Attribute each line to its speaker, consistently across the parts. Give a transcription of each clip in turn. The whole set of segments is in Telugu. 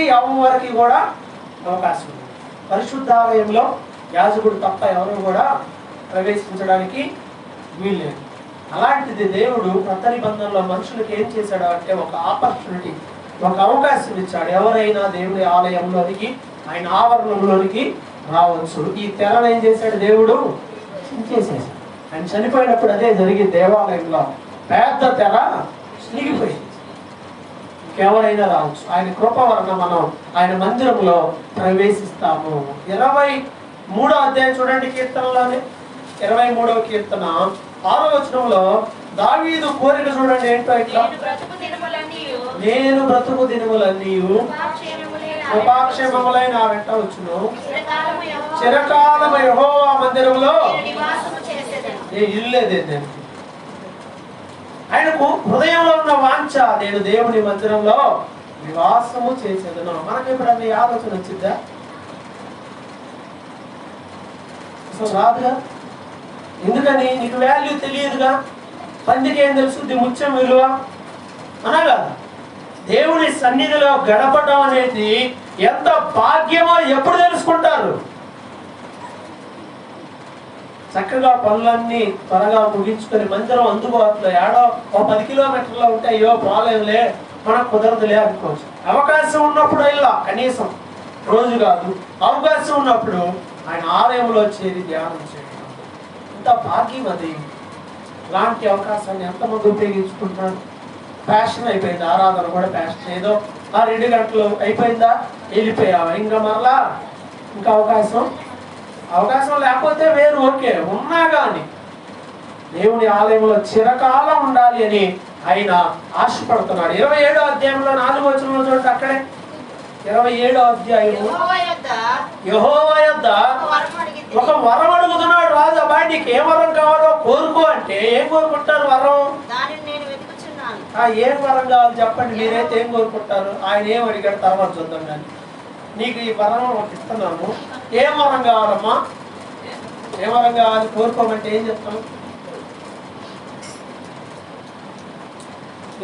Speaker 1: ఎవరికి కూడా అవకాశం ఉంది. పరిశుద్ధాలయంలో యాజకుడు తప్ప ఎవరు కూడా ప్రవేశించడానికి వీల్లేదు. అలాంటిది దేవుడు కొత్త నిబంధనలో మనుషులకు ఏం చేశాడు అంటే ఒక ఆపర్చునిటీ ఒక అవకాశం ఇచ్చాడు. ఎవరైనా దేవుడి ఆలయంలోనికి ఆయన ఆవరణంలోనికి రావచ్చు. ఈ తెరను ఏం చేశాడు దేవుడు? చించేసేసాడు. ఆయన చనిపోయినప్పుడు అదే జరిగింది దేవాలయంలో పెద్ద తెర చిరిగిపోయింది ఎవరైనా రావచ్చు. ఆయన కృప వలన మనం ఆయన మందిరంలో ప్రవేశిస్తాము. ఇరవై మూడో అధ్యాయం చూడండి కీర్తనలోనే. ఇరవై మూడవ కీర్తన. ఆరో వచనంలో దావీదు కోరిక చూడండి ఏంటో ఇట్లా.
Speaker 2: నేను బ్రతుకు
Speaker 1: దినములన్నీ
Speaker 2: కృపాక్షేమములే నా
Speaker 1: కృపాక్షేమములైన నా వెంట వచ్చును.
Speaker 2: చిరకాలము యెహోవా
Speaker 1: మందిరంలో. ఏ ఇల్లేదే ఆయనకు హృదయంలో వాంఛ నేను దేవుని మందిరంలో నివాసము చేసేదను. మనకి ఎప్పుడన్నా ఆలోచన వచ్చిందా అసలు రాదుగా? ఎందుకని? నీకు వాల్యూ తెలియదుగా? పందికేం ఏం తెలుసు? ముత్యం విలువ? అనగా దేవుని సన్నిధిలో గడపడం అనేది ఎంత భాగ్యమో ఎప్పుడు తెలుసుకుంటారు? చక్కగా పనులన్నీ త్వరగా ముగించుకొని మందిరం అందుబాటులో ఏడో ఓ పది కిలోమీటర్లో ఉంటే అయ్యో పోలేంలే మనకు కుదరదులే అనుకోవచ్చు. అవకాశం ఉన్నప్పుడు ఇలా కనీసం రోజు కాదు. అవకాశం ఉన్నప్పుడు ఆయన ఆలయంలో చేరి ధ్యానం చేయడం. ఇంత భాగ్యం అది. ఇలాంటి అవకాశాన్ని ఎంతమంది ఉపయోగించుకుంటున్నారు? ఫ్యాషన్ అయిపోయింది ఆరాధన కూడా ఫ్యాషన్ ఏదో ఆ రెండు గంటలు అయిపోయిందా? వెళ్ళిపోయావా? ఇంకా మరలా? ఇంకా అవకాశం? అవకాశం లేకపోతే వేరు ఓకే ఉన్నా కానీ దేవుని ఆలయంలో చిరకాలం ఉండాలి అని ఆయన ఆశపడుతున్నాడు. ఇరవై ఏడో అధ్యాయంలో నాలుగు వచనంలో చూడండి అక్కడే. ఇరవై ఏడో అధ్యాయము.
Speaker 2: యెహోవా యొద్ద.
Speaker 1: యెహోవా యొద్ద
Speaker 2: ఒక వరం
Speaker 1: అడుగుతున్నాడు రాజు అబ్బాయి నీకు ఏ వరం కావాలో కోరుకో అంటే ఏం కోరుకుంటారు వరం? ఏం వరం కావాలి చెప్పండి మీరైతే ఏం కోరుకుంటారు? ఆయన ఏం అడిగాడు తర్వాత చూద్దాం కానీ నీకు ఈ వరం ఒకటి ఇస్తున్నాము. ఏం వరం కావాలమ్మా? ఏ వరం కావాలి? కోరుకోమంటే ఏం చెప్తాం?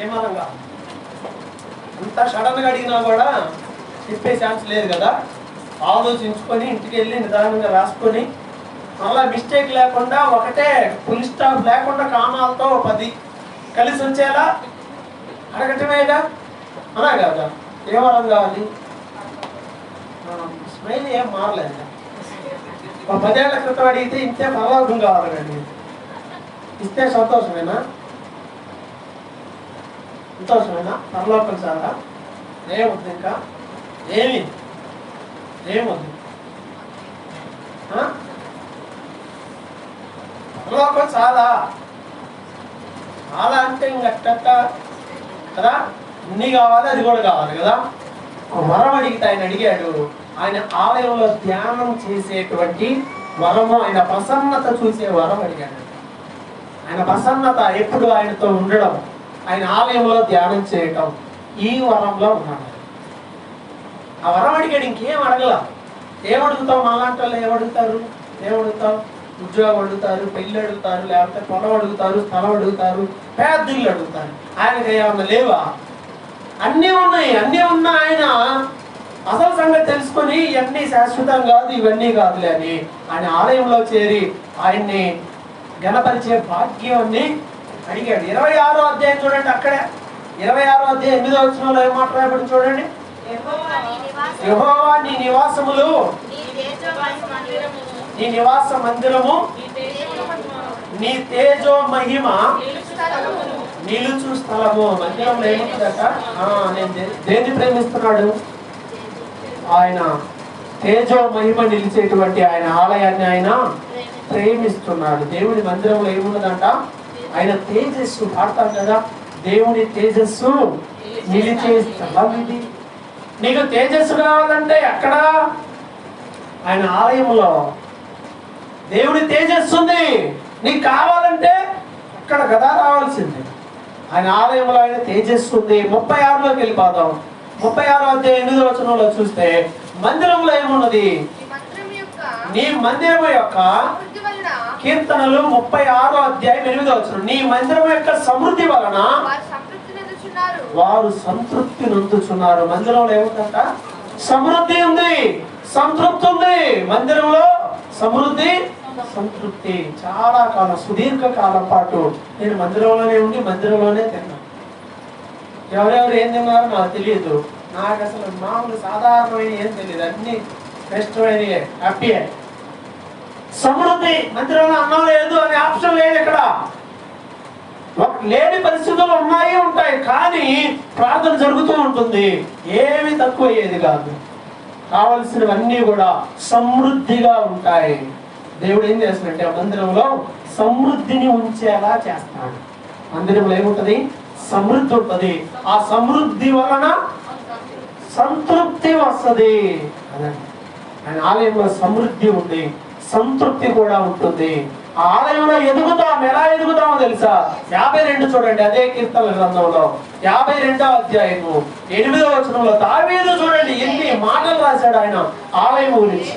Speaker 1: ఏ వరం కావాలి? అంత సడన్గా అడిగినా కూడా చెప్పే ఛాన్స్ లేదు కదా. ఆలోచించుకొని ఇంటికి వెళ్ళి నిదానంగా రాసుకొని మళ్ళీ మిస్టేక్ లేకుండా ఒకటే ఫుల్ స్టాప్ లేకుండా కామాలతో పది కలిసి వచ్చేలా అడగటమేగా? అలా కాదా? ఏ వరం కావాలి? స్మైల్ ఏం మారలేదు. ఒక పదేళ్ళ క్రితం అడిగితే ఇంతే పరలోకం కావాలండి. ఇస్తే సంతోషమేనా? సంతోషమేనా? పరలోకం సారా? ఏమొద్దు ఇంకా? ఏమి? ఏమొద్దు ఆ? పరలోకం చాలా చాలా అంటే ఇంకట్ట కదా? ఇన్ని కావాలి అది కూడా కావాలి కదా? ఒక వరం అడిగితే ఆయన అడిగాడు ఆయన ఆలయంలో ధ్యానం చేసేటువంటి వరము ఆయన ప్రసన్నత చూసే వరం అడిగాడు. ఆయన ప్రసన్నత ఎప్పుడు ఆయనతో ఉండడం ఆయన ఆలయంలో ధ్యానం చేయటం ఈ వరంలో ఉన్నాడు. ఆ వరం అడిగాడు ఇంకేం అడగల? ఏం అడుగుతావు? మళ్ళాంటి వాళ్ళు ఏమడుగుతారు అడుగుతారు ఉద్యోగం అడుగుతారు పెళ్ళి అడుగుతారు లేకపోతే పొలం అడుగుతారు స్థలం అడుగుతారు పెద్ద ఇల్లు అడుగుతారు. ఆయనకి ఏమన్నా లేవా? అన్నీ ఉన్నాయి అన్నీ ఉన్న ఆయన అసలు సంగతి తెలుసుకొని ఇవన్నీ శాశ్వతం కాదు ఇవన్నీ కాదులే అని ఆయన ఆలయంలో చేరి ఆయన్ని గణపరిచే భాగ్యాన్ని అడిగాడు. ఇరవై ఆరో అధ్యాయం చూడండి అక్కడే. ఇరవై ఆరో అధ్యాయం ఎనిమిదో వచ్చినలో ఏం మాట్లాడబడి చూడండి?
Speaker 2: యెహోవా నీ
Speaker 1: నివాసములు
Speaker 2: నీ
Speaker 1: నివాస మందిరము
Speaker 2: నీ తేజో
Speaker 1: మహిమ
Speaker 2: నిలుచు
Speaker 1: స్థలము. మందిరంలో ఏముంటుందట నేను దేన్ని ప్రేమిస్తున్నాడు? ఆయన తేజో మహిమ నిలిచేటువంటి ఆయన ఆలయాన్ని ఆయన ప్రేమిస్తున్నాడు. దేవుని మందిరంలో ఏమున్నదంట? ఆయన తేజస్సు పాడతాం కదా. దేవుని తేజస్సు నిలిచే స్థలం ఇది. నీకు తేజస్సు కావాలంటే ఎక్కడ? ఆయన ఆలయంలో. దేవుని తేజస్సు ఉంది. నీకు కావాలంటే అక్కడ కదా రావాల్సింది. ఆయన ఆలయంలో ఆయన తేజస్సు ఉంది. ముప్పై ఆరులోకి వెళ్ళిపోదాం. ముప్పై ఆరో అధ్యాయం ఎనిమిదో వచనంలో చూస్తే మందిరంలో ఏమున్నది? నీ మందిరం యొక్క కీర్తనలు ముప్పై ఆరో అధ్యాయం ఎనిమిదో వచనం. నీ మందిరం యొక్క సమృద్ధి వలన
Speaker 3: వారు సంతృప్తి
Speaker 1: నొందుచున్నారు. మందిరంలో ఏముందంట? సమృద్ధి ఉంది. సంతృప్తి ఉంది. మందిరంలో సమృద్ధి సంతృప్తి. చాలా కాలం సుదీర్ఘ కాలం పాటు నేను మందిరంలోనే ఉండి మందిరంలోనే తిన్నాను. ఎవరెవరు ఏం తిన్నారో నాకు తెలియదు. నాకు అసలు మామూలు సాధారణమైన ఏం తెలియదు. అన్ని శ్రేష్టమైన హ్యాపీయే సమృద్ధి మందిరంలో అన్నం లేదు అనే ఆప్షన్ లేదు ఇక్కడ. ఒక లేని పరిస్థితులు ఉన్నాయి ఉంటాయి కానీ ప్రార్థన జరుగుతూ ఉంటుంది. ఏమి తక్కువ అయ్యేది కాదు. కావలసినవన్నీ కూడా సమృద్ధిగా ఉంటాయి. దేవుడు ఏం చేస్తాడంటే ఆ మందిరంలో సమృద్ధిని ఉంచేలా చేస్తాడు. మందిరంలో ఏముంటుంది? సమృద్ధి ఉంటది. ఆ సమృద్ధి వలన సంతృప్తి వస్తది. ఆయన ఆలయంలో సమృద్ధి ఉంది సంతృప్తి కూడా ఉంటుంది. ఆ ఆలయంలో ఎదుగుతాం ఎలా ఎదుగుతామో తెలుసా? యాభై రెండు చూడండి అదే కీర్తన గ్రంథంలో. యాభై రెండో అధ్యాయము ఎనిమిదో వచనంలో దావీదు చూడండి ఎన్ని మాటలు రాశాడు ఆయన ఆలయం గురించి.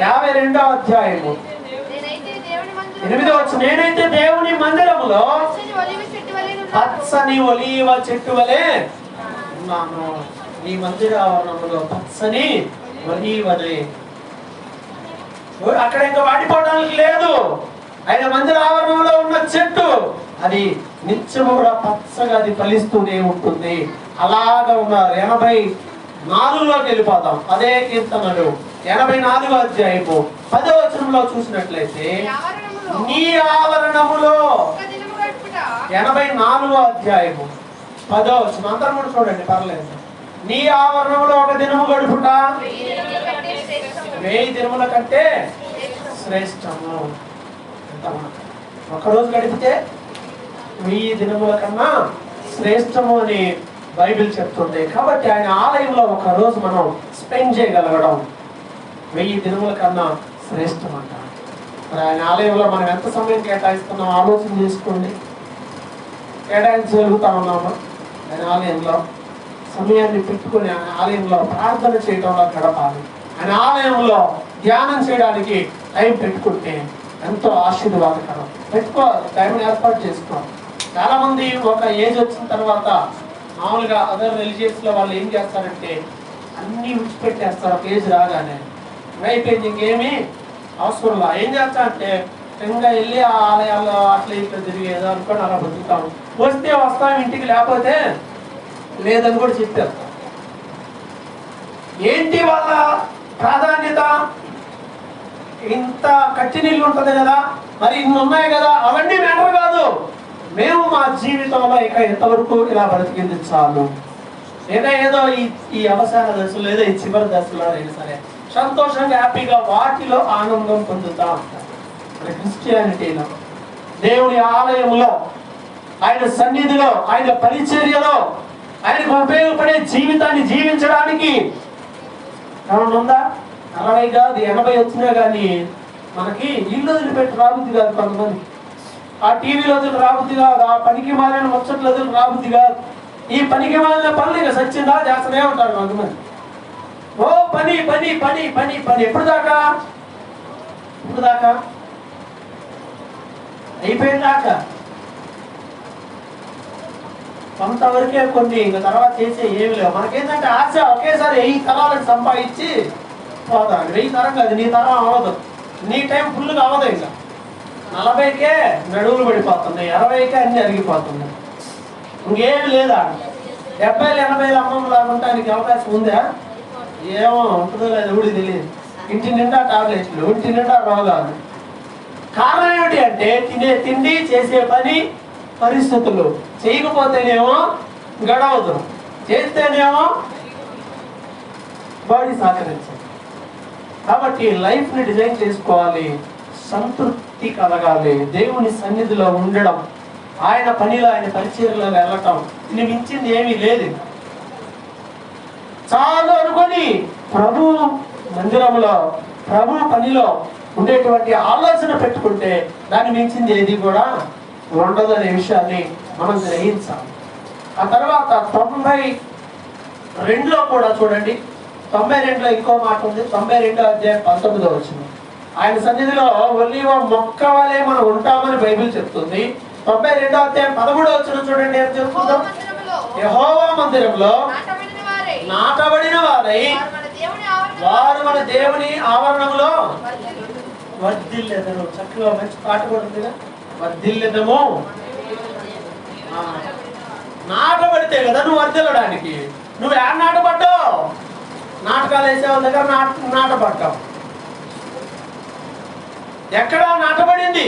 Speaker 1: యాభై రెండో అధ్యాయము.
Speaker 3: నేనైతే దేవుని మందిరంలో
Speaker 1: ఎనిమిదో వచ్చి నేనైతే దేవుని మందిరములో
Speaker 3: పచ్చని ఒలివ చెట్టు వలె ఉన్నాను.
Speaker 1: నీ మందిర ఆవరణంలో పచ్చని ఒలీవలే అక్కడ ఇంకా వాడిపోవడానికి లేదు. ఆయన మందిర ఆవరణంలో ఉన్న చెట్టు. అది నిత్యము కూడా పచ్చగా అది ఫలిస్తూనే ఉంటుంది. అలాగా ఉన్నారు ఎనభై నాలుగులోకి వెళ్ళిపోతాం. అదే కీర్తనలు. ఎనభై నాలుగో అధ్యాయము. పదో వచనంలో చూసినట్లయితే
Speaker 3: ఆవరణములో
Speaker 1: నీ ఆవరణములో ఎనభై నాలుగో అధ్యాయము. పదో వచనం. కూడా చూడండి పర్లేదు. నీ ఆవరణంలో ఒక దినము గడుపుట
Speaker 3: వెయ్యి దినముల కంటే శ్రేష్టము.
Speaker 1: ఒకరోజు గడిపితే వెయ్యి దినముల కన్నా శ్రేష్టము అని బైబిల్ చెప్తుంది కాబట్టి ఆయన ఆలయంలో ఒక రోజు మనం స్పెండ్ చేయగలగడం వెయ్యి దినముల కన్నా శ్రేష్టం అంట మరి ఆయన ఆలయంలో మనం ఎంత సమయం కేటాయిస్తున్నాం ఆలోచన చేసుకోండి. కేటాయించగలుగుతా ఉన్నాము. ఆయన ఆలయంలో సమయాన్ని పెట్టుకుని ఆయన ఆలయంలో ప్రార్థన చేయడంలో గడపాలి. ఆయన ఆలయంలో ధ్యానం చేయడానికి టైం పెట్టుకుంటే ఎంతో ఆశీర్వాదకరం. పెట్టుకో టైం ఏర్పాటు చేసుకో. చాలామంది ఒక ఏజ్ వచ్చిన తర్వాత మామూలుగా అదర్ రిలీజియస్లో వాళ్ళు ఏం చేస్తారంటే అన్నీ విడిచిపెట్టేస్తారు. ఒక ఏజ్ రాగానే. అయిపోయింది ఇంకేమీ అవసరం లా ఏం చేస్తారంటే ఇంకా వెళ్ళి ఆ ఆలయాల్లో అట్లా ఇట్లా తిరిగేదో అనుకోండి అలా బతుకుతాం వస్తే వస్తాం ఇంటికి లేకపోతే లేదని కూడా చెప్పారు. ఏంటి వాళ్ళ ప్రాధాన్యత? ఇంత కట్టి నీళ్ళు ఉంటుంది కదా మరి ఇన్ని ఉన్నాయి కదా అవన్నీ మ్యాటర్ కాదు. మేము మా జీవితంలో ఇక ఇంతవరకు ఇలా బ్రతికింది చాలు. లేదా ఏదో ఈ ఈ అవసాన దశలో లేదా ఈ చివరి దశలో అయినా సరే సంతోషంగా హ్యాపీగా వాటిలో ఆనందం పొందుతా. ఉంటారు క్రిస్టియానిటీలో దేవుని ఆలయంలో ఆయన సన్నిధిలో ఆయన పరిచర్యలో ఆయనకు ఉపయోగపడే జీవితాన్ని జీవించడానికి ఏమన్నా ఉందా? అరవై కాదు ఎనభై వచ్చినా కానీ మనకి ఇల్లు వదిలిపెట్టి రాబుద్ది కాదు కొంతమంది. ఆ టీవీలో వదిలి రాబుద్ది కాదు ఆ పనికి మారిన ముచ్చట్లు వదిలి రాబుద్ది కాదు. ఈ పనికి మారిన పనులు ఇక సచ్చిందా? చేస్తూనే ఉంటారు కొంతమంది. ఓ పని పని పని పని పని. ఎప్పుడు దాకా? ఎప్పుడు దాకా? అయిపోయిన కొంతవరకే కొన్ని ఇంకా తర్వాత చేసే ఏమి లేవు. మనకేంటంటే ఆశ ఒకేసారి వెయ్యి తరాలకు సంపాదించి పోతాను వెయ్యి తరం కాదు నీ తరం అవ్వదు. నీ టైం ఫుల్గా అవ్వదు ఇంకా. నలభైకే నడువులు పడిపోతున్నాయి అరవైకే అన్ని అరిగిపోతున్నాయి. ఇంకేమి లేదా? డెబ్బైలు ఎనభైలు అమ్మమ్మ ఉండటానికి అవకాశం ఉందా? ఏమో ఉంటుందో లేదు ఎవడికి తెలియదు. ఇంటి నిండా టాబ్లెట్లు ఇంటి నిండా రోగాలు. కారణం ఏమిటి అంటే తినే తిండి చేసే పని పరిస్థితులు. చేయకపోతేనేమో గడవదు. చేస్తేనేమో బాడీ సహకరించదు. కాబట్టి లైఫ్ని డిజైన్ చేసుకోవాలి. సంతృప్తి కలగాలి. దేవుని సన్నిధిలో ఉండడం ఆయన పనిలో ఆయన పరిచయలో వెళ్ళటం. ఇది మించింది ఏమీ లేదు. చాలు అనుకొని ప్రభు మందిరంలో ప్రభు పనిలో ఉండేటువంటి ఆలోచన పెట్టుకుంటే దాన్ని మించింది ఏది కూడా ఉండదు అనే విషయాన్ని మనం గ్రహించాలి. ఆ తర్వాత తొంభై రెండులో కూడా చూడండి. తొంభై రెండులో ఇంకో మాట ఉంది. తొంభై రెండో అధ్యాయం పంతొమ్మిదో వచ్చింది. ఆయన సన్నిధిలో ఒలివ మొక్క వలె మనం ఉంటామని బైబిల్ చెప్తుంది. తొంభై రెండో అధ్యాయం పదమూడో వచ్చిన చూడండి ఏం
Speaker 3: యెహోవా
Speaker 1: చెప్తుందో మందిరంలో
Speaker 3: నాటబడిన వారై
Speaker 1: వారు
Speaker 3: మన దేవుని
Speaker 1: ఆవరణంలో వర్ధిల్లెదను. చక్కగా మంచి పాట కూడా ఉంది కదా వర్ధిల్లెదము నాటబడితే కదా నువ్వు వర్ధిల్లడానికి. నువ్వు ఏడ నాటపడ్డావు నాటకాలు వేసే వాళ్ళ దగ్గర నాట నాటపడ్డావు ఎక్కడ నాటబడింది?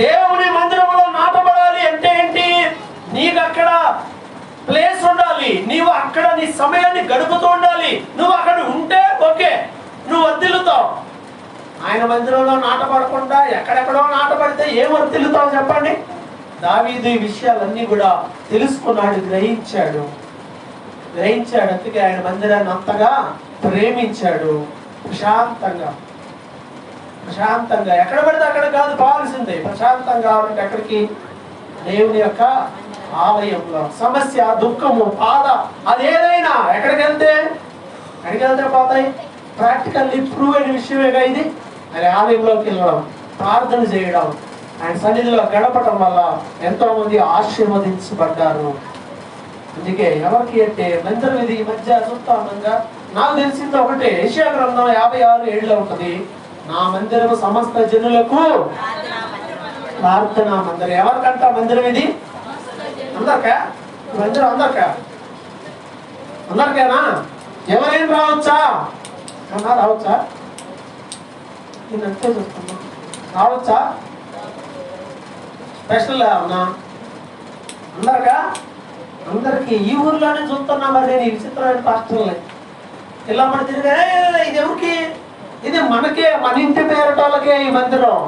Speaker 1: దేవుని మందిరంలో నాటబడాలి అంటే ఏంటి? నీకు అక్కడ ప్లేస్ ఉండాలి. నీవు అక్కడ నీ సమయాన్ని గడుపుతూ ఉండాలి. నువ్వు అక్కడ ఉంటే ఓకే. నువ్వు వర్ధిల్లుతావు. ఆయన మందిరంలో నాటపడకుండా ఎక్కడెక్కడో నాటపడితే ఏం తెలుతావు చెప్పండి? దావీదు ఈ విషయాలన్నీ కూడా తెలుసుకున్నాడు గ్రహించాడు. గ్రహించాడు. అందుకే ఆయన మందిరాన్ని అంతగా ప్రేమించాడు. ప్రశాంతంగా. ప్రశాంతంగా. ఎక్కడ పడితే అక్కడ కాదు కావాల్సిందే ప్రశాంతంగా ఉంటే ఎక్కడికి? దేవుని యొక్క ఆలయంలో. సమస్య దుఃఖము బాధ అదేదైనా ఎక్కడికి వెళ్తే? ఎక్కడికి వెళ్తే పోతాయి? ప్రాక్టికల్లీ ప్రూవ్ అయిన విషయమేగా ఇది? అది ఆలయంలోకి వెళ్ళడం ప్రార్థన చేయడం ఆయన సన్నిధిలో గడపడం వల్ల ఎంతో మంది ఆశీర్వదించబడ్డారు. అందుకే ఎవరికి అంటే మందిరం ఇది ఈ మధ్య చూస్తామంగా నాకు తెలిసింది ఒకటే ఏషియా గ్రంథం యాభై ఆరు ఏడులో ఉంటుంది నా మందిరం సమస్త జనులకు ప్రార్థనా మందిరం. ఎవరికంట మందిరం ఇది? అందరికా? మందిరం అందరికా? అందరికేనా? ఎవరైనా రావచ్చా? రావచ్చా? నేను అంతే చూస్తున్నా రావచ్చా స్పెషల్ అవునా అందరికా? అందరికి ఈ ఊర్లోనే చూస్తున్నా మరి నేను ఈ విచిత్రమైన పాస్టర్లే ఇలా మన తిరిగి ఇది ఎవరికి? ఇది మనకే మన ఇంటి పేరటోళ్ళకే ఈ మందిరం.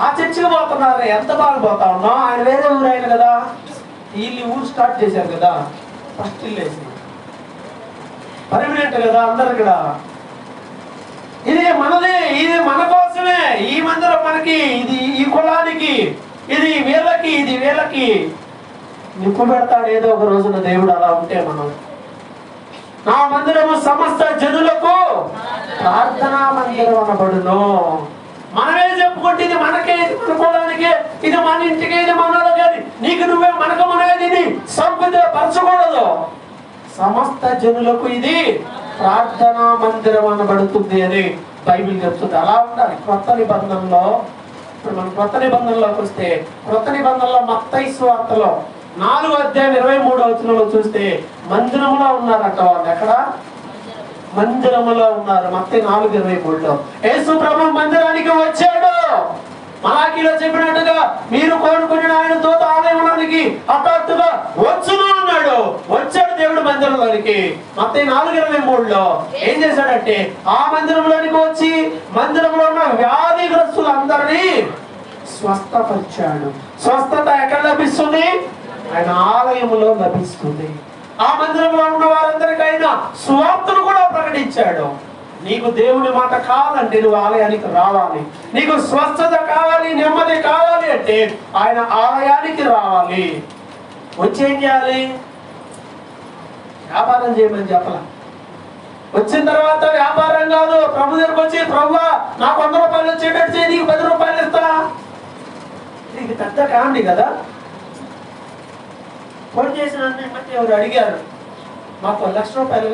Speaker 1: ఆ చర్చికి పోతున్నారు ఎంత బాగా పోతా ఉన్నాం. ఆయన వేరే ఊరు ఆయన కదా. వీళ్ళు ఊరు స్టార్ట్ చేశారు కదా. ఫస్ట్ ఇల్లు వేసి పర్మనెంట్ కదా అందరు ఇక్కడ ఇది మనదే ఇది మన కోసమే. ఈ మందిరం మనకి ఇది ఈ కులానికి ఇది వీళ్ళకి ఇది వీళ్ళకి. నిప్పు పెడతాడు ఏదో ఒక రోజున దేవుడు అలా ఉంటే మనం. నా మందిరము సమస్త జనులకు ప్రార్థనా మందిరం అనబడును. మనమే చెప్పుకుంటే ఇది మనకే ఇది ఇది మన ఇంటికి ఇది మనలో కానీ నీకు నువ్వే మనకు మనమే ఇది సంపద పరచకూడదు. సమస్త జనులకు ఇది ప్రార్థనా మందిరం అనబడుతుంది అని బైబిల్ చెప్తుంది. అలా ఉండాలి. కొత్త నిబంధనలో ఇప్పుడు మనం కొత్త నిబంధనలోకి వస్తే కొత్త నిబంధనలో మత్తయి వార్తలో నాలుగు అధ్యాయం ఇరవై మూడు వచనంలో చూస్తే మందిరములో ఉన్నారట వాళ్ళు. ఎక్కడ? మందిరములో ఉన్నారు. మత్తయి నాలుగు ఇరవై మూడులో. యేసు ప్రభు మందిరానికి వచ్చాడు. మలాఖీలో చెప్పినట్టుగా మీరు కోరుకుని ఆయన దూత ఆలయంలోనికి హఠాత్తుగా వచ్చును అన్నాడు. వచ్చాడు దేవుడు మందిరంలోనికి. మత్తయి నాలుగు ఇరవై మూడులో ఏం చేశాడంటే ఆ మందిరంలోనికి వచ్చి మందిరంలో ఉన్న వ్యాధిగ్రస్తులందరినీ స్వస్థపరిచాడు. స్వస్థత ఎక్కడ లభిస్తుంది? ఆయన ఆలయంలో లభిస్తుంది. ఆ మందిరంలో ఉన్న వారందరికీ ఆయన స్వార్థను కూడా ప్రకటించాడు. నీకు దేవుని మాట కావాలంటే నువ్వు ఆలయానికి రావాలి. నీకు స్వస్థత కావాలి నెమ్మది కావాలి అంటే ఆయన ఆలయానికి రావాలి. వచ్చేం చేయాలి? వ్యాపారం చేయమని చెప్పాల. వచ్చిన తర్వాత వ్యాపారం కాదు. ప్రభు దగ్గరకు వచ్చి ప్రభు నాకు వంద రూపాయలు వచ్చేటట్టు చేయి నీకు పది రూపాయలు ఇస్తా. ఇది పెద్ద కామెడీ కదా. ఫోన్ చేసిన ఎవరు అడిగారు? మాకు లక్ష రూపాయలు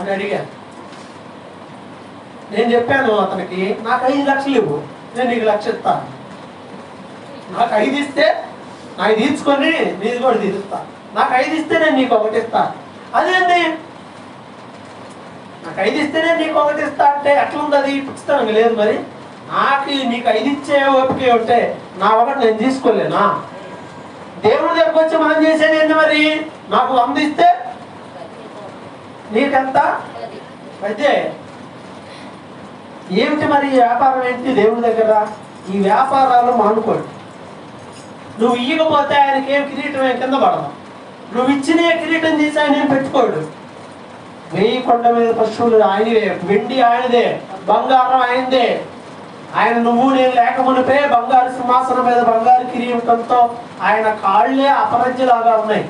Speaker 1: అని అడిగారు. నేను చెప్పాను అతనికి నాకు ఐదు లక్షలు ఇవ్వు నేను నీకు లక్ష ఇస్తాను. నాకు ఐదు ఇస్తే నాకు తీసుకొని నీది కూడా తీరుస్తా. నాకు ఐదు ఇస్తే నేను నీకు ఒకటి ఇస్తాను అదేంటి నాకు ఐదు ఇస్తేనే నీకు ఒకటి ఇస్తా. అంటే ఎట్లుంది అది? పుస్తకం లేదు మరి. నాకు నీకు ఐదు ఇచ్చే ఓపిక ఉంటే నా ఒకటి నేను తీసుకోలేనా? దేవుడి దగ్గరకు వచ్చి మనం చేసేది ఏంటి మరి? నాకు వంద ఇస్తే నీకెంత? అయితే ఏమిటి మరి ఈ వ్యాపారం ఏంటి? దేవుడి దగ్గర ఈ వ్యాపారాలు మానుకోండి. నువ్వు ఇయ్యకపోతే ఆయనకి ఏం కిరీటం కింద పడదు. నువ్వు ఇచ్చిన కిరీటం తీసి ఆయన ఏం పెట్టుకోడు. వెయ్యి కొండ మీద పశువులు ఆయనవే వెండి ఆయనదే బంగారం ఆయనదే. ఆయన నువ్వు నేను లేకమునిపే బంగారు సింహాసనం మీద బంగారు కిరీటంతో ఆయన కాళ్ళే అపరజ్యలాగా ఉన్నాయి.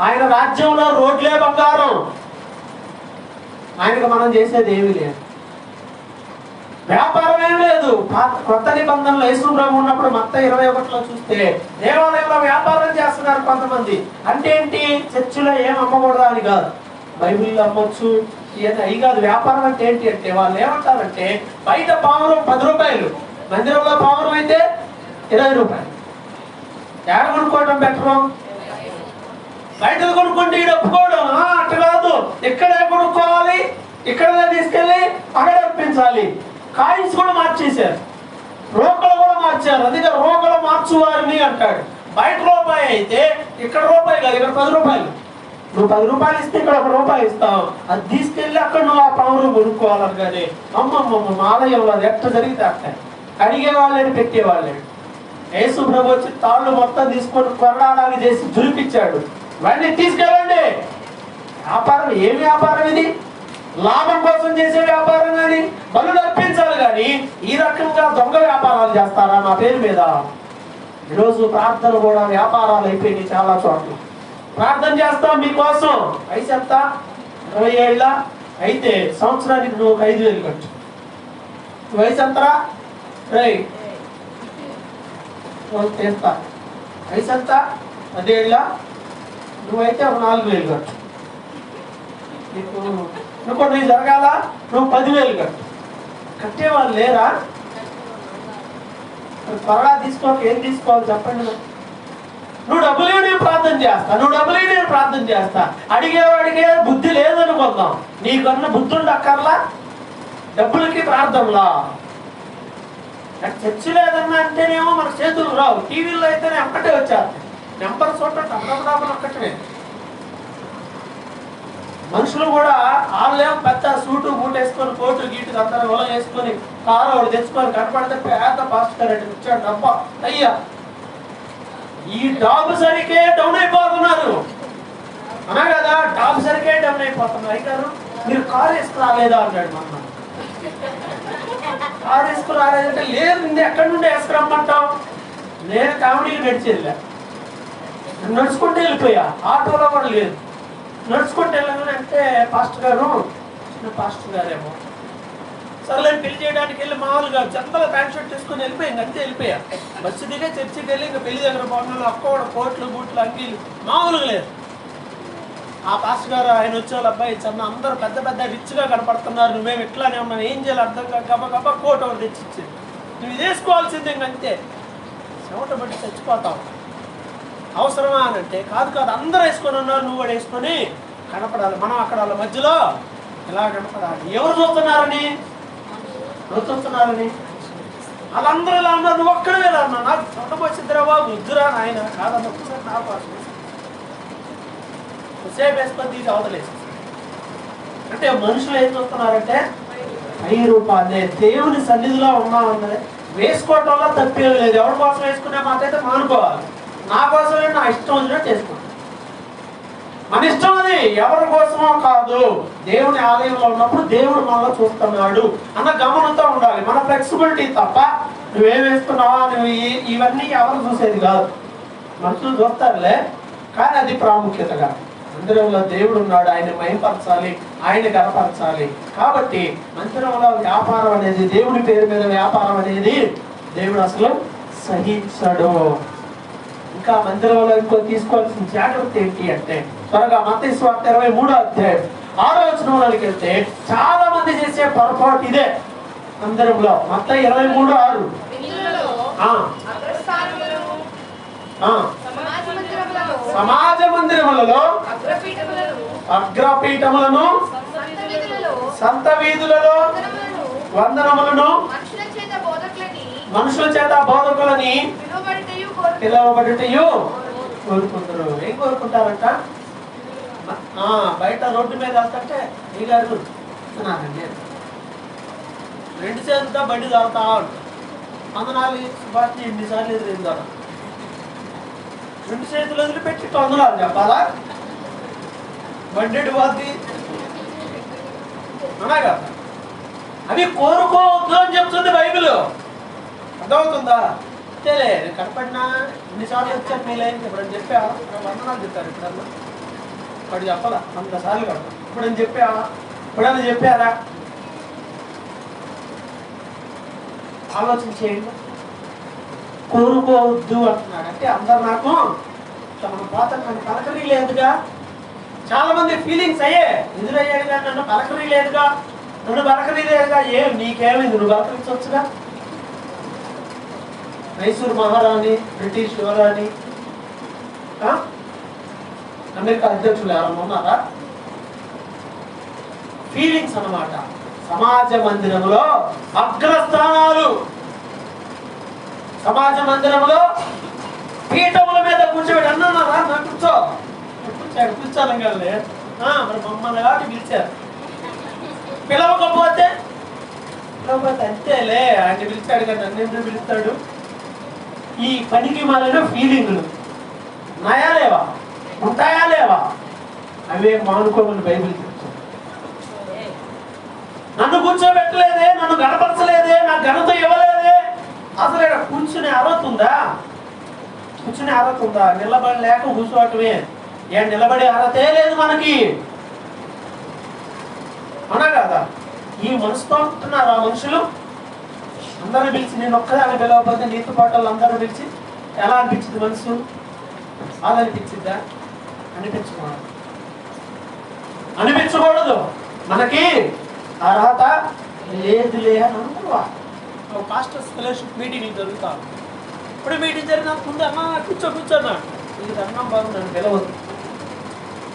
Speaker 1: ఆయన రాజ్యంలో రోడ్లే బంగారం. ఆయనకు మనం చేసేది ఏమీ లేదు. వ్యాపారం ఏం లేదు. కొత్త నిబంధనలు యేసు ప్రభు ఉన్నప్పుడు మొత్తం ఇరవై ఒకటిలో చూస్తే దేవాలయంలో వ్యాపారం చేస్తున్నారు కొంతమంది. అంటే ఏంటి? చర్చిలో ఏం అమ్మకూడదు అని కాదు. బైబిల్ అమ్మొచ్చు. ఇవన్నీ అవి కాదు. వ్యాపారం అంటే ఏంటి అంటే వాళ్ళు ఏమంటారంటే బయట పావురం పది రూపాయలు. మందిరంలో పావురం అయితే ఇరవై రూపాయలు. ఎవరు కొనుక్కోవడం బెటర్? బయట కొనుక్కుంటే ఈడు ఒప్పుకోవడం. ఆ, అట్ట కాదు. ఇక్కడే కొనుక్కోవాలి ఇక్కడే తీసుకెళ్ళి అక్కడ అర్పించాలి కాయిన్స్ కూడా మార్చేశారు. రోకలు కూడా మార్చారు. అందుకే రోకలు మార్చువారిని అంటాడు. బయట రూపాయి అయితే ఇక్కడ రూపాయి కాదు ఇక్కడ పది రూపాయలు. నువ్వు పది రూపాయలు ఇస్తే ఇక్కడ ఒక రూపాయి ఇస్తావు. అది తీసుకెళ్ళి అక్కడ నువ్వు ఆ పౌరు కొనుక్కోవాలని కానీ అమ్మమ్మమ్మ ఆలయంలో అది ఎట్ట జరిగితే అక్కడ అడిగేవాళ్ళని వాళ్ళని పెట్టేవాళ్ళే యేసు ప్రభు వచ్చి తాళ్ళు మొత్తం తీసుకొని కొరడాలాగా చేసి దురిపించాడు వాడిని తీసుకెళ్ళండి. వ్యాపారం ఏం వ్యాపారం ఇది? లాభం కోసం చేసే వ్యాపారం కానీ బలు అర్పించాలి కానీ ఈ రకంగా దొంగ వ్యాపారాలు చేస్తారా? నా పేరు మీద. ఈరోజు ప్రార్థన కూడా వ్యాపారాలు అయిపోయినాయి చాలా చోట్ల. ప్రార్థన చేస్తాం మీకోసం. వయసు ఎంత? ఇరవై ఏళ్ళ? అయితే సంవత్సరానికి నువ్వు ఒక ఐదు వేలు ఖర్చు వయసు ఎంతరా? రేయ్ చేస్తా వయసు ఎంత? పదేళ్ళ? నువ్వైతే ఒక నాలుగు వేలు కట్టు. నీకు నువ్వు నీ జరగాల? నువ్వు పదివేలు కట్టు. కట్టేవాళ్ళు లేరా? త్వరగా తీసుకోక ఏం తీసుకోవాలి చెప్పండి నువ్వు డబ్బులు నేను ప్రార్థన చేస్తా నువ్వు డబ్బులు నేను ప్రార్థన చేస్తా. అడిగేవాడికే బుద్ధి లేదనుకుందాం. నీకన్నా బుద్ధి ఉండక్కర్లా డబ్బులకి ప్రార్థనలా? నాకు చర్చి లేదన్నా అంటేనేమో మన చేతులు రావు. టీవీలో అయితేనే ఒక్కటే వచ్చారు నెంబర్ చూడటం టప్పటప్పని ఒక్కటే మనుషులు కూడా వాళ్ళేమో పెద్ద సూటు బూట్ వేసుకొని కోటు గీటు అంతా ఉలం వేసుకొని కారు ఒకటి తెచ్చుకొని కనపడితే పెద్ద పాస్ట్ కరెంట్ ఇచ్చాడు డబ్బా. అయ్యా ఈ డాబు సరికే డౌన్ అయిపోతున్నారు. అనా కదా డాబు సరికే డౌన్ అయిపోతున్నారు. అయితారు మీరు కారు వేసుకురాలేదా అన్నాడు మన కారు వేసుకురాలేదంటే లేదు నేను ఎక్కడి నుండి వేసుకురమ్మంటావు? నేను కామెడీ నడిచేదిలే. నడుచుకుంటూ వెళ్ళిపోయా. ఆటోలో కూడా లేదు. నడుచుకుంటూ వెళ్ళగానే అంటే పాస్టర్ గారు చిన్న పాస్టర్ గారేమో. సర్లే పెళ్ళి చేయడానికి వెళ్ళి మామూలుగా జంతల ప్యాంట్ షర్ట్ తీసుకొని వెళ్ళిపోయింది అంతే వెళ్ళిపోయా. బస్సు దిగే చర్చికి వెళ్ళి ఇంకా పెళ్ళి దగ్గర పోవడంలో అక్కడ కోట్లు బూట్లు అంగీలు మామూలుగా లేదు. ఆ పాస్టర్ గారు ఆయన వచ్చే వాళ్ళ అబ్బాయి చిన్న అందరూ పెద్ద పెద్ద రిచ్గా కనపడుతున్నారు. నువ్వేం ఇట్లానే ఉన్నావు? ఏం చేయాలి అర్థం కాక గబ గబ కోట్ ఒకటి తెచ్చిచ్చింది నువ్వు ఇది వేసుకోవాల్సిందే ఇంక అంతే. చెమట పట్టి చచ్చిపోతావు. అవసరమా అని అంటే కాదు కాదు అందరూ వేసుకొని ఉన్నారు నువ్వు కూడా వేసుకొని కనపడాలి. మనం అక్కడ వాళ్ళ మధ్యలో ఇలా కనపడాలి? ఎవరు చూస్తున్నారని? ఎవరు చూస్తున్నారని? వాళ్ళందరూ ఇలా ఉన్నారు నువ్వు ఒక్కడే ఇలా ఉన్నావు. నాకు చొట్టపోసిద్దరా బాబు. వద్దురా నాయన. కాదన్న ఒక్కసారి నా కోసం సేపు వేసుకొని తీసి అవతలేసి అంటే మనుషులు ఏం చూస్తున్నారంటే ఐదు రూపాయలే దేవుని సన్నిధిలో ఉన్నామన్నది వల్ల తప్పేం లేదు. ఎవరి కోసం వేసుకునే మాట అయితే మానుకోవాలి. నా కోసమే నా ఇష్టం వచ్చినట్టు చేసుకుంటాను మన ఇష్టం అది ఎవరి కోసమో కాదు. దేవుని ఆలయంలో ఉన్నప్పుడు దేవుడు మనలో చూస్తున్నాడు అన్న గమనంతో ఉండాలి. మన ఫ్లెక్సిబిలిటీ తప్ప నువ్వేం నువ్వు ఇవన్నీ ఎవరు చూసేది కాదు. మనుషులు చూస్తారులే కానీ అది ప్రాముఖ్యతగా. మందిరంలో దేవుడు ఉన్నాడు ఆయన మయపరచాలి ఆయన కనపరచాలి కాబట్టి మందిరంలో వ్యాపారం అనేది దేవుడి పేరు మీద వ్యాపారం అనేది దేవుడు అసలు సహించడు. ఇంకా మందిరంలో ఇంకో తీసుకోవాల్సిన జాగ్రత్త ఏంటి అంటే త్వరగా మత స్వార్థ ఇరవై మూడో అధ్యాయం ఆరో వచనంలోకి వెళ్తే చాలా మంది చేసే పొరపాటు ఇదే. మందిరంలో మత ఇరవై మూడు ఆరు.
Speaker 3: సమాజ మందిరములలో అగ్రపీఠములను
Speaker 1: అగ్రపీఠములను
Speaker 3: సంత వీధులలో వందనములను మనుషుల చేత బోధకులని
Speaker 1: మనుషుల చేత పిలవబడుటయు కోరుకుంటారు. ఏం కోరుకుంటారంట? బయట రోడ్డు మీద వెళ్తుంటే ఈ గారు "నానండి." రెండు చేతులతో బండి తాగుతా ఉంటారు వందనాలు సుభాష్ ఎన్నిసార్లు ఎదురైంది కదా రెండు చేతులు వదిలిపెట్టి వందనాలు చెప్పాలా? బండి పోద్ది. అనా కదా? అవి కోరుకోవద్దు అని చెప్తుంది బైబిల్. అర్థమవుతుందా? అంతేలే నేను కనపడినా ఇన్నిసార్లు వచ్చాను మీ లైన్కి. ఇప్పుడు అని చెప్పా వందనాలు చెప్పారు ఇప్పుడన్నా. వాడు చెప్పాలా? అంతసార్లు సార్లు ఇప్పుడు అని చెప్పావా ఇప్పుడన్నా చెప్పారా? ఆలోచన చేయండి కోరుకోవద్దు అంటున్నాడు. అంటే అందరు నాకు తమ పాత నన్ను పలకరీ లేదుగా చాలా మంది ఫీలింగ్స్ అయ్యే? ఎదురయ్యాడు నన్ను పలకరీ లేదుగా నన్ను పలకరీ లేదుగా ఏం నీకేమైంది? నువ్వు పలకరించవచ్చుగా మైసూర్ మహారాణి బ్రిటిష్ యువరాణి ఆ? అమెరికా అధ్యక్షులు ఎవరన్నా ఉన్నారా? ఫీలింగ్స్ అన్నమాట. సమాజ మందిరంలో అగ్రస్థానాలు. సమాజ మందిరంలో పీఠముల మీద కూర్చోబెట్టి అన్నారా నా కూర్చో. కూర్చాడు కూర్చోాలం కానీ మరి మమ్మల్ని కాబట్టి పిలిచారు. పిలవకపోతే? పిలవకపోతే అంతేలే. ఆయన పిలిచాడు కదా నన్ను ఎందుకు పిలుస్తాడు? ఈ పనికి మాలిన ఫీలింగ్లు ఉన్నాయా లేవా? ఉంటాయా లేవా? అవే మానుకోమని బైబిల్ చెప్తుంది. నన్ను కూర్చోబెట్టలేదే నన్ను గడపరచలేదే నా ఘనత ఇవ్వలేదే. అసలు ఇక్కడ కూర్చునే అర్హత ఉందా? కూర్చునే అర్హత ఉందా? నిలబడి లేక కూర్చోవటమే. ఏ నిలబడే అర్హతే లేదు మనకి. అవునా కదా? ఈ మనసుతో ఉంటున్నారు ఆ మనుషులు. అందరూ పిలిచి నేను ఒక్కదాన్ని పిలవకపోతే నీతో పాటు వాళ్ళు అందరూ పిలిచి ఎలా అనిపించింది మనసు? బాధ అనిపించిందా అనిపించకూడదు. అనిపించకూడదు. మనకి అర్హత లేదులే అని అనుకోవా పాస్టర్స్ ఫెలోషిప్ మీటింగ్ జరుగుతా ఇప్పుడు మీటింగ్ జరిగినా ముందు అన్న కూర్చో కూర్చోన్నా ఇది అన్నం బాబు నన్ను పిలవద్దు.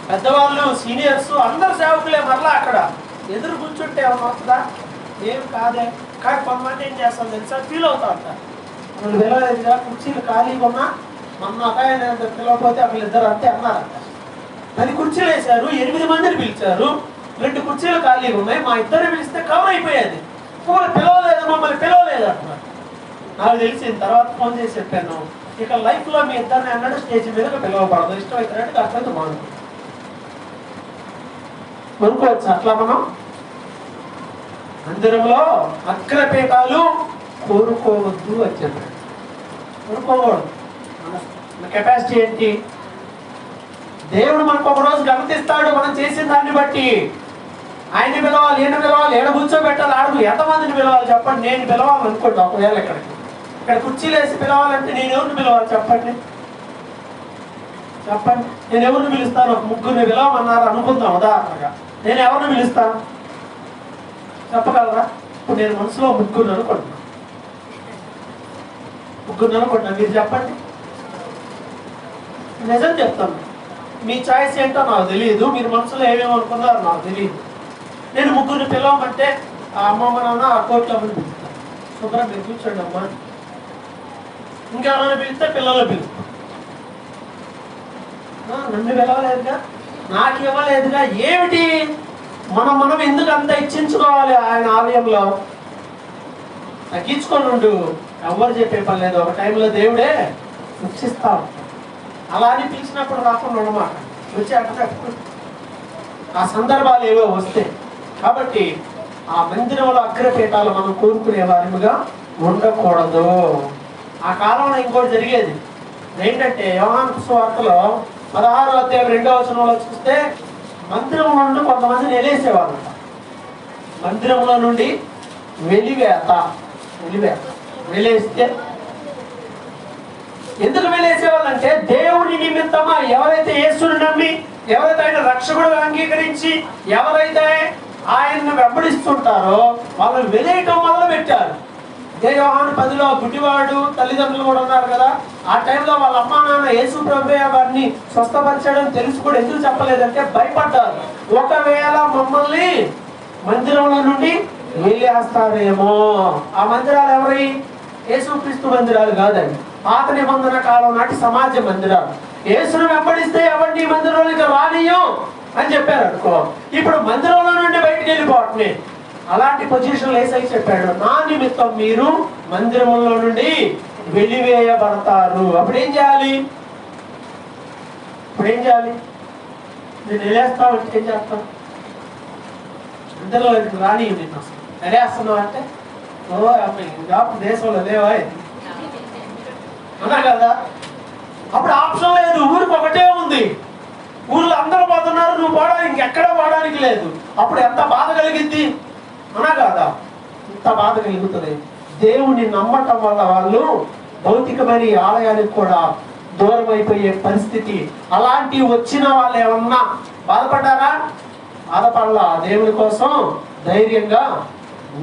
Speaker 1: పెద్దవాళ్ళు సీనియర్స్ అందరు సేవకులే మరలా అక్కడ. ఎదురు కూర్చుంటే ఏమవుతుందా? ఏం కాదే. కానీ కొంతమంది ఏం చేస్తాం తెలుసా ఫీల్ అవుతా ఉంటారు నన్ను పిలవలేదుగా కుర్చీలు ఖాళీగా ఉన్నా మొన్న ఒక ఆయన పిలవకపోతే అక్కడ ఇద్దరు అంతే అన్నారంట పది కుర్చీలు వేశారు ఎనిమిది మందిని పిలిచారు రెండు కుర్చీలు ఖాళీగా ఉన్నాయి. మా ఇద్దరు పిలిస్తే కవర్ అయిపోయేది. మమ్మల్ని పిలవలేదు మమ్మల్ని పిలవలేదు అంటున్నారు. నాకు తెలిసిన తర్వాత ఫోన్ చేసి చెప్పాను. ఇక లైఫ్లో మీ ఇద్దరిని అన్నాడు స్టేజ్ మీద పిలవబడదు ఇష్టం అయితే కాకపోతే మాను అనుకోవచ్చు అట్లా మనం? మందిరంలో అగ్రపీఠాలు కోరుకోవద్దు అని చెప్పాడు. కోరుకోకూడదు. మన- మన కెపాసిటీ ఏంటి? దేవుడు మనకు ఒక రోజు గమనిస్తాడు మనం చేసిన దాన్ని బట్టి. ఆయన పిలవాలి ఈయన పిలవాలి ఏడ కూర్చోబెట్టాలి ఆడు ఎంతమందిని పిలవాలి చెప్పండి. నేను పిలవాలి అనుకోండి ఒకవేళ ఇక్కడికి. ఇక్కడ కుర్చీలు వేసి పిలవాలంటే నేను ఎవరిని పిలవాలి చెప్పండి? చెప్పండి. నేను ఎవరిని పిలుస్తాను? ఒక ముగ్గురిని పిలవమన్నారు అనుకుందాం ఉదాహరణగా. నేను ఎవరిని పిలుస్తాను? చెప్పగలరా? ఇప్పుడు నేను మనసులో ముగ్గురు అనుకుంటున్నాను ముగ్గురు అనుకుంటున్నాను మీరు చెప్పండి. నిజం చెప్తాను. మీ చాయిస్ ఏంటో నాకు తెలియదు మీరు మనసులో ఏమేమి అనుకున్నారో నాకు తెలియదు నేను ముగ్గురిని పిలవమంటే ఆ అమ్మమ్మ నాన్న ఆ కోట్ల అమ్మని పిలుస్తాను శుభ్రం మీరు కూర్చోండి అమ్మ. ఇంకెవరైనా పిలిస్తే పిల్లలు పిలుస్తాం నన్ను పిలవలేదుగా? నాకు ఇవ్వలేదుగా? ఏమిటి? మనం మనం ఎందుకు అంత ఇచ్చించుకోవాలి ఆయన ఆలయంలో? తగ్గించుకొని ఉండు. ఎవరు చెప్పే పని లేదు. ఒక టైంలో దేవుడే శిక్షిస్తా అలా అని పిలిచినప్పుడు రాకుండా ఉండమాట. వచ్చి అక్కడ ఆ సందర్భాలు ఏవో వస్తే. కాబట్టి ఆ మందిరంలో అగ్రపీఠాలు మనం కోరుకునే వారిగా ఉండకూడదు. ఆ కాలంలో ఇంకోటి జరిగేది. ఏంటంటే యోహాను సువార్తలో పదహారో అధ్యాయం రెండో వచనంలో చూస్తే మందిరంలో నుండి కొంతమంది వెలేసేవారు మందిరంలో నుండి వెలివేత వెలివేత వెలేస్తే ఎందుకు వెలేసేవాళ్ళంటే దేవుని నిమిత్తమా ఎవరైతే యేసుని నమ్మి ఎవరైతే ఆయన రక్షకుడు అంగీకరించి ఎవరైతే ఆయన్ని వెంబడిస్తుంటారో వాళ్ళు వెలేయటం మొదలు పెట్టారు జయవాహన్ పదిలో గుడ్డివాడు తల్లిదండ్రులు కూడా ఉన్నారు కదా. ఆ టైంలో వాళ్ళ అమ్మా నాన్న యేసు ప్రభు వారిని స్వస్థపరచడం తెలుసు కూడా ఎందుకు చెప్పలేదంటే భయపడ్డారు. ఒకవేళ మమ్మల్ని మందిరంలో నుండి వెళ్ళేస్తారేమో. ఆ మందిరాలు ఎవరి? యేసుక్రీస్తు మందిరాలు కాదండి. పాత నిబంధన కాలం నాటి సమాజ మందిరాలు. యేసును వెంబడిస్తే ఎవరిని మందిరంలోకి రానియం అని చెప్పారు అనుకో ఇప్పుడు మందిరంలో నుండి బయటికి వెళ్ళిపోవటమే అలాంటి పొజిషన్ ఏసై చెప్పాడు నా నిమిత్తం మీరు మందిరంలో నుండి వెలివేయబడతారు. అప్పుడు ఏం చేయాలి? ఇప్పుడు ఏం చేయాలి? నేను వెళ్ళేస్తావు అంటే ఏం చేస్తాం? అందరిలో రాని నిన్ను అసలు. వెళ్ళేస్తున్నావు అంటే ఓ అమ్మాయి ఇంకా దేశంలో లేవా అన్నా కదా? అప్పుడు ఆప్షన్ లేదు ఊరికి ఒకటే ఉంది. ఊళ్ళో అందరూ పోతున్నారు నువ్వు పోవడానికి ఇంకెక్కడ పోవడానికి లేదు. అప్పుడు ఎంత బాధ కలిగింది? అనగాదా ఇంత బాధ కలుగుతుంది దేవుని నమ్మటం వల్ల వాళ్ళు భౌతికమైన ఆలయానికి కూడా దూరం అయిపోయే పరిస్థితి. అలాంటి వచ్చిన వాళ్ళు ఏమన్నా బాధపడ్డారా? బాధపడలా. దేవుని కోసం ధైర్యంగా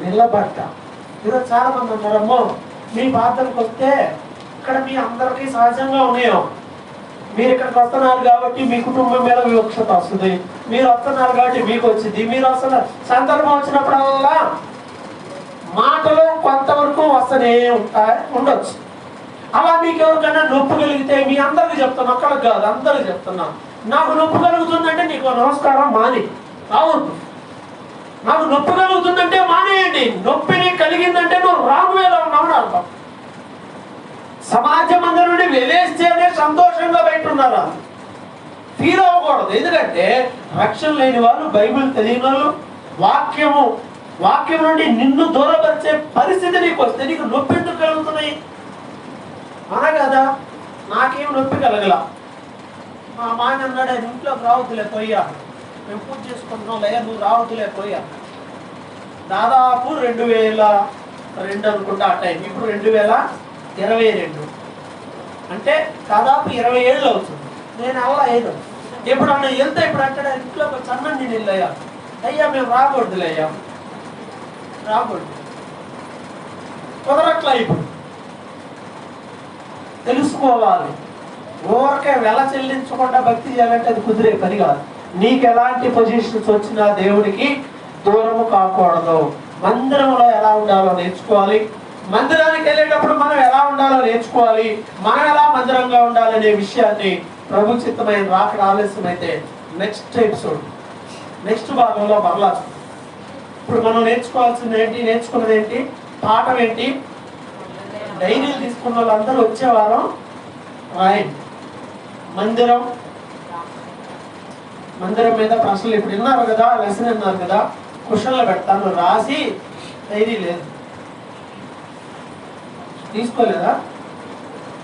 Speaker 1: నిలబడ్డ. ఈరోజు చాలా మంది ఉన్నారమ్మో మీ ప్రార్థనకు వస్తే ఇక్కడ మీ అందరికీ సహజంగా ఉన్నాయో. మీరు ఇక్కడికి వస్తున్నారు కాబట్టి మీ కుటుంబం మీద వివక్షత వస్తుంది. మీరు వస్తున్నారు కాబట్టి మీకు వచ్చింది. మీరు వస్తున్నారు సందర్భం వచ్చినప్పుడల్లా మాటలు కొంతవరకు వస్తూనే ఉంటాయి ఉండొచ్చు. అలా మీకు ఎవరికైనా నొప్పి కలిగితే మీ అందరికి చెప్తున్నా ఒక్కడికి కాదు అందరికి చెప్తున్నా నాకు నొప్పి కలుగుతుందంటే నీకు నమస్కారం మాని. అవును. నాకు నొప్పి కలుగుతుందంటే మానేయండి. నొప్పిని కలిగిందంటే నువ్వు రాము వేలో ఉన్నావు అర్థం సమాజం అందరి నుండి వెలేస్తేనే సంతోషంగా బయట ఉన్నారా ఫీల్ అవ్వకూడదు. ఎందుకంటే రక్షణ లేని వాళ్ళు బైబిల్ తెలియని వాళ్ళు వాక్యము వాక్యం నుండి నిన్ను దూరపరిచే పరిస్థితి నీకు వస్తే నీకు నొప్పి ఎందుకు కలుగుతున్నాయి? అనగదా కదా నాకేం నొప్పి కలగల? మా మాయన అన్నాడు ఆయన ఇంట్లోకి రావద్దులే పోయా మేము పూజ చేసుకుంటున్నాం లేదా నువ్వు రావద్దులే పోయా దాదాపు రెండు వేల రెండు అనుకుంటా ఆ టైం. ఇప్పుడు రెండు వేల ఇరవై రెండు. అంటే దాదాపు ఇరవై ఏళ్ళు అవుతుంది. నేను అలా ఐదు. ఎప్పుడు అన్న వెళ్తే ఇప్పుడు అంటాడు ఇంట్లో ఒక చన్నం నేను వెళ్ళయ్యా అయ్యా మేము రాకూడదులే అయ్యా. రాకూడదు. కుదరట్లా ఇప్పుడు? తెలుసుకోవాలి. ఊరకే వెల చెల్లించకుండా భక్తి చేయాలంటే అది కుదిరే పని కాదు. నీకు ఎలాంటి పొజిషన్స్ వచ్చినా దేవుడికి దూరము కాకూడదు. మందిరంలో ఎలా ఉండాలో నేర్చుకోవాలి. మందిరానికి వెళ్ళేటప్పుడు మనం ఎలా ఉండాలో నేర్చుకోవాలి మనం ఎలా మందిరంగా ఉండాలనే విషయాన్ని ప్రభు చిత్తమైన రాక ఆలస్యమైతే నెక్స్ట్ ఎపిసోడ్ నెక్స్ట్ భాగంలో మరలా ఇప్పుడు మనం నేర్చుకోవాల్సింది ఏంటి నేర్చుకున్నది ఏంటి పాఠం ఏంటి? డైరీలు తీసుకున్న వాళ్ళందరూ వచ్చే వారం రాయండి మందిరం. మందిరం మీద ప్రశ్నలు ఇప్పుడు విన్నారు కదా లెసన్ విన్నారు కదా క్వశ్చన్లు పెడతాను రాసి డైరీ లేదు. తీసుకోలేదా?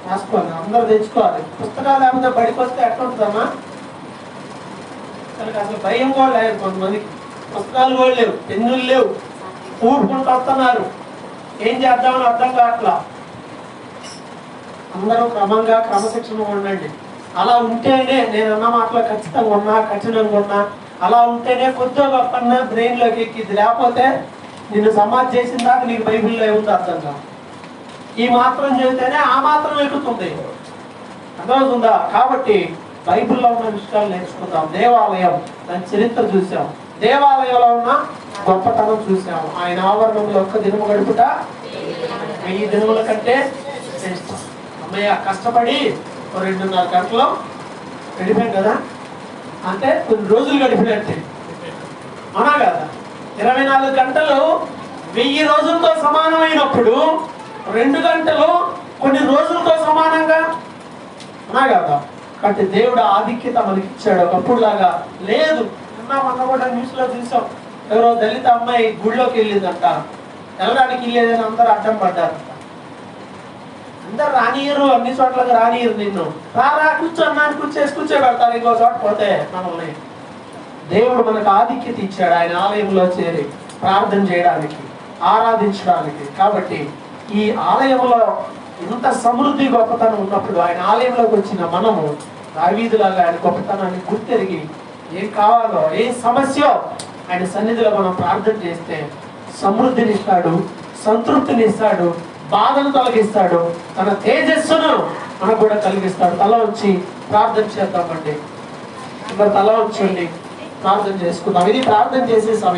Speaker 1: రాసుకోవాలి అందరూ తెచ్చుకోవాలి. పుస్తకాలు లేకపోతే బడికి వస్తే ఎట్లా అసలు అసలు భయం కూడా లేదు కొంతమందికి. పుస్తకాలు కూడా లేవు పెన్నులు లేవు. ఊపుకుంటూ వస్తున్నారు. ఏం చేద్దామని అర్థం కావట్లా? అందరూ క్రమంగా క్రమశిక్షణ ఉండండి. అలా ఉంటేనే నేను అన్న మాటలో ఖచ్చితంగా ఉన్నా కఠినంగా ఉన్నా. అలా ఉంటేనే కొద్దిగా గొప్ప బ్రెయిన్లోకి ఎక్కింది లేకపోతే నిన్ను సమాజ్ చేసిన దాకా నీకు బైబిల్లో ఏముంది అర్థం కాదు. ఈ మాత్రం చెబితేనే ఆ మాత్రం ఎక్కుతుంది. అర్థమవుతుందా? కాబట్టి బైబిల్లో ఉన్న విషయాలు నేర్చుకుందాం. దేవాలయం దాని చరిత్ర చూసాం. దేవాలయంలో ఉన్న గొప్పతనం చూసాం. ఆయన ఆవరణంలో ఒక్క దినము గడుపుట వెయ్యి దినముల కంటే శ్రేష్టం. అమ్మయ్య కష్టపడి ఓ రెండున్నర గంటలు గడిపాం కదా? అంటే కొన్ని రోజులు గడిపినట్టే. అవునా కదా? ఇరవై నాలుగు గంటలు వెయ్యి రోజులతో సమానమైనప్పుడు రెండు గంటలు కొన్ని రోజులతో సమానంగా? అవునా కదా? కాబట్టి దేవుడు ఆధిక్యత మనకి ఇచ్చాడు ఒకప్పుడు లాగా లేదు. నిన్న మొన్న కూడా న్యూస్లో చూసాం. ఎవరో దళిత అమ్మాయి గుడిలోకి వెళ్ళిందంట. వెళ్ళడానికి వెళ్ళేదని అందరూ అడ్డం పడ్డారంట. అందరు రానియరు అన్ని చోట్లకి రానియరు నిన్ను. రారా కూర్చొన్నాను కూర్చేసి కూర్చోబెడతారు ఇంకో చోట పోతే మనల్ని. దేవుడు మనకు ఆధిక్యత ఇచ్చాడు. ఆయన ఆలయంలో చేరి ప్రార్థన చేయడానికి ఆరాధించడానికి. కాబట్టి ఈ ఆలయంలో ఇంత సమృద్ధి గొప్పతనం ఉన్నప్పుడు ఆయన ఆలయంలోకి వచ్చిన మనము దావీదులాగా ఆయన గొప్పతనాన్ని గుర్తెరిగి ఏం కావాలో ఏ సమస్య ఆయన సన్నిధిలో మనం ప్రార్థన చేస్తే సమృద్ధినిస్తాడు సంతృప్తినిస్తాడు బాధను తొలగిస్తాడు తన తేజస్సును మనకు కూడా కలిగిస్తాడు. తల వచ్చి ప్రార్థన చేద్దామండి. ఇంకా తల ఉంచండి. ప్రార్థన చేసుకుందాం. ఇది ప్రార్థన చేసే సమయం.